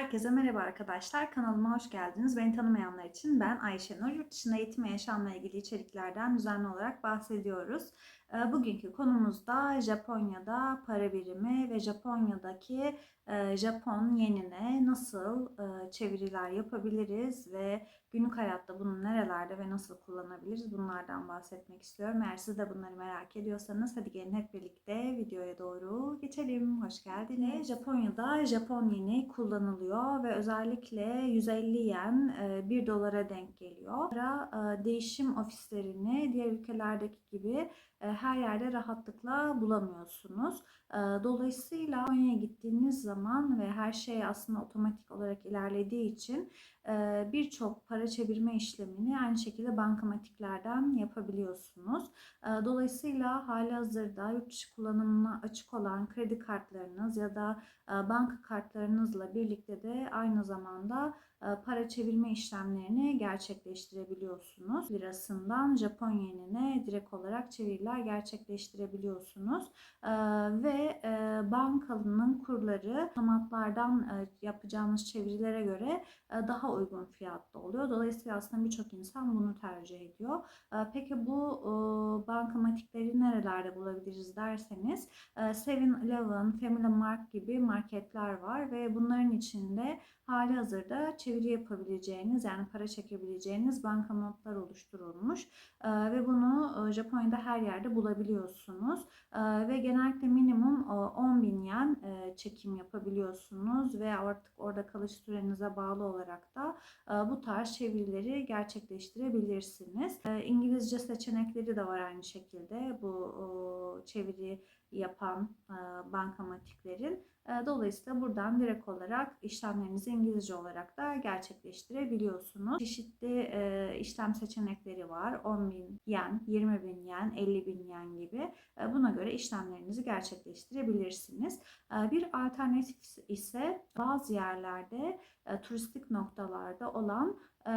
Herkese merhaba arkadaşlar. Kanalıma hoş geldiniz. Beni tanımayanlar için ben Ayşe Nur. Yurt dışında eğitim ve yaşamla ilgili içeriklerden düzenli olarak bahsediyoruz. Ee, Bugünkü konumuz da Japonya'da para birimi ve Japonya'daki e, Japon yenine nasıl e, çeviriler yapabiliriz ve günlük hayatta bunu nerelerde ve nasıl kullanabiliriz bunlardan bahsetmek istiyorum. Eğer siz de bunları merak ediyorsanız hadi gelin hep birlikte videoya doğru geçelim. Hoş geldiniz. Japonya'da Japon yeni kullanılıyor ve özellikle 150 yen 1 dolara denk geliyor. Para e, değişim ofislerini diğer ülkelerdeki gibi e, her yerde rahatlıkla bulamıyorsunuz. E, Dolayısıyla Japonya'ya gittiğiniz zaman ve her şey aslında otomatik olarak ilerlediği için e, birçok para çevirme işlemini aynı şekilde bankamatiklerden yapabiliyorsunuz. E, Dolayısıyla hali hazırda yurt dışı kullanımına açık olan kredi kartlarınız ya da e, banka kartlarınızla birlikte de aynı zamanda para çevirme işlemlerini gerçekleştirebiliyorsunuz. Lirasından Japon yenine direkt olarak çeviriler gerçekleştirebiliyorsunuz. E, Ve e, bankanın kurları otomatlardan e, yapacağınız çevirilere göre e, daha uygun fiyatta oluyor. Dolayısıyla aslında birçok insan bunu tercih ediyor. E, Peki bu e, bankamatikleri nerelerde bulabiliriz derseniz 7-Eleven, Family Mart gibi marketler var ve bunların içinde hali hazırda çeviri yapabileceğiniz yani para çekebileceğiniz bankamatlar oluşturulmuş Ee, ve bunu e, Japonya'da her yerde bulabiliyorsunuz Ee, ve genellikle minimum e, 10 bin yen e, çekim yapabiliyorsunuz ve artık orada kalış sürenize bağlı olarak da e, bu tarz çevirileri gerçekleştirebilirsiniz. E, İngilizce seçenekleri de var aynı şekilde bu e, çeviri yapan e, bankamatiklerin. E, Dolayısıyla buradan direkt olarak işlemlerinizi İngilizce olarak da gerçekleştirebiliyorsunuz. Çeşitli e, işlem seçenekleri var. 10 bin yen, 20 bin yen, 50 bin yen gibi. E, Buna göre işlemlerinizi gerçekleştirebilirsiniz. E, Bir alternatif ise bazı yerlerde e, turistik noktalarda olan e,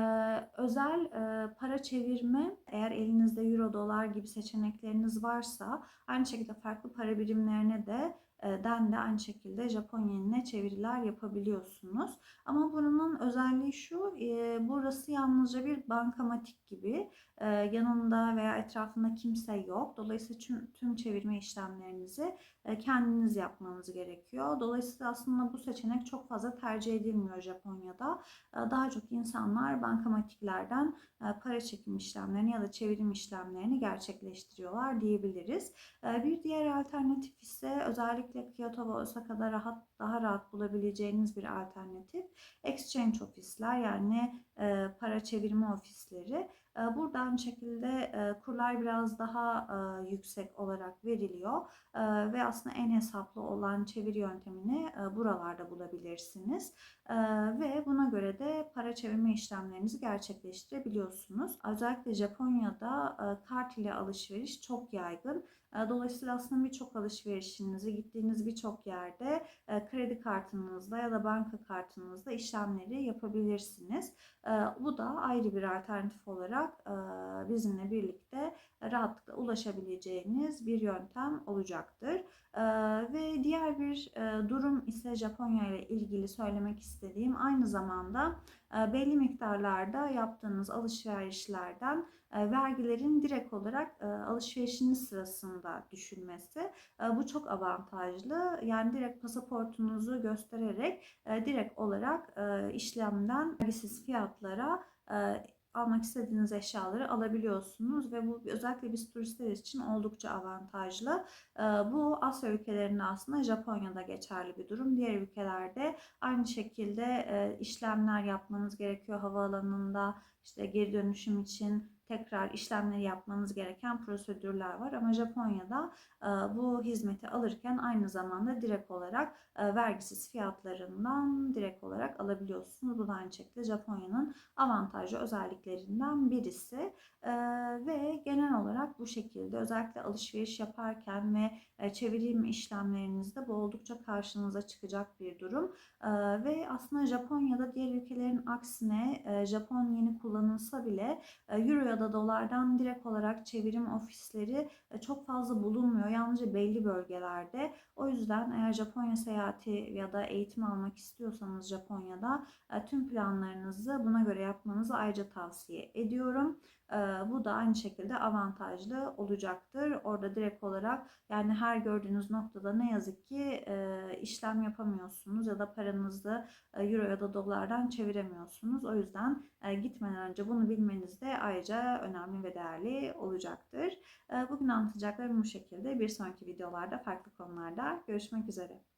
özel e, para çevirme eğer elinizde euro, dolar gibi seçenekleriniz varsa aynı şekilde farklı para birimlerine de den de aynı şekilde Japon yenine çeviriler yapabiliyorsunuz. Ama bunun özelliği şu, e, burası yalnızca bir bankamatik gibi. E, yanında veya etrafında kimse yok. Dolayısıyla tüm, tüm çevirme işlemlerinizi e, kendiniz yapmanız gerekiyor. Dolayısıyla aslında bu seçenek çok fazla tercih edilmiyor Japonya'da. Daha çok insanlar bankamatiklerden para çekim işlemlerini ya da çevirim işlemlerini gerçekleştiriyorlar diyebiliriz. Bir diğer alternatif ise özellikle Kyoto ve Osaka'da rahat daha rahat bulabileceğiniz bir alternatif exchange ofisler yani e, para çevirme ofisleri. E, Buradan şekilde e, kurlar biraz daha e, yüksek olarak veriliyor E, ve aslında en hesaplı olan çeviri yöntemini e, buralarda bulabilirsiniz E, ve buna göre de para çevirme işlemlerinizi gerçekleştirebiliyorsunuz. Özellikle Japonya'da kart ile alışveriş çok yaygın. Dolayısıyla aslında birçok alışverişinizi gittiğiniz birçok yerde kredi kartınızla ya da banka kartınızla işlemleri yapabilirsiniz. Bu da ayrı bir alternatif olarak e, bizimle birlikte rahatlıkla ulaşabileceğiniz bir yöntem olacaktır. Ve diğer bir durum ise Japonya ile ilgili söylemek istediğim aynı zamanda belli miktarlarda yaptığınız alışverişlerden vergilerin direkt olarak alışverişiniz sırasında düşülmesi. E, Bu çok avantajlı. Yani direkt pasaportunuzu göstererek direkt olarak işlemden vergisiz fiyatlara almak istediğiniz eşyaları alabiliyorsunuz ve bu özellikle biz turistler için oldukça avantajlı. Bu Asya ülkelerinde aslında Japonya'da geçerli bir durum. Diğer ülkelerde aynı şekilde işlemler yapmanız gerekiyor havaalanında işte geri dönüşüm için tekrar işlemleri yapmanız gereken prosedürler var ama Japonya'da e, bu hizmeti alırken aynı zamanda direkt olarak e, vergisiz fiyatlarından direkt olarak alabiliyorsunuz. Bu da aynı şekilde Japonya'nın avantajlı özelliklerinden birisi E, ve genel bu şekilde özellikle alışveriş yaparken ve e, çevirim işlemlerinizde bu oldukça karşınıza çıkacak bir durum. E, ve aslında Japonya'da diğer ülkelerin aksine e, Japon yeni kullanılsa bile Euro ya da dolardan direkt olarak çevirim ofisleri çok fazla bulunmuyor. Yalnızca belli bölgelerde. O yüzden eğer Japonya seyahati ya da eğitim almak istiyorsanız Japonya'da tüm planlarınızı buna göre yapmanızı ayrıca tavsiye ediyorum bu da aynı şekilde avantajlı olacaktır. Orada direkt olarak yani her gördüğünüz noktada ne yazık ki işlem yapamıyorsunuz ya da paranızı euro ya da dolardan çeviremiyorsunuz. O yüzden gitmeden önce bunu bilmeniz de ayrıca önemli ve değerli olacaktır. Bugün anlatacaklarım bu şekilde. Bir sonraki videolarda farklı konularda görüşmek üzere.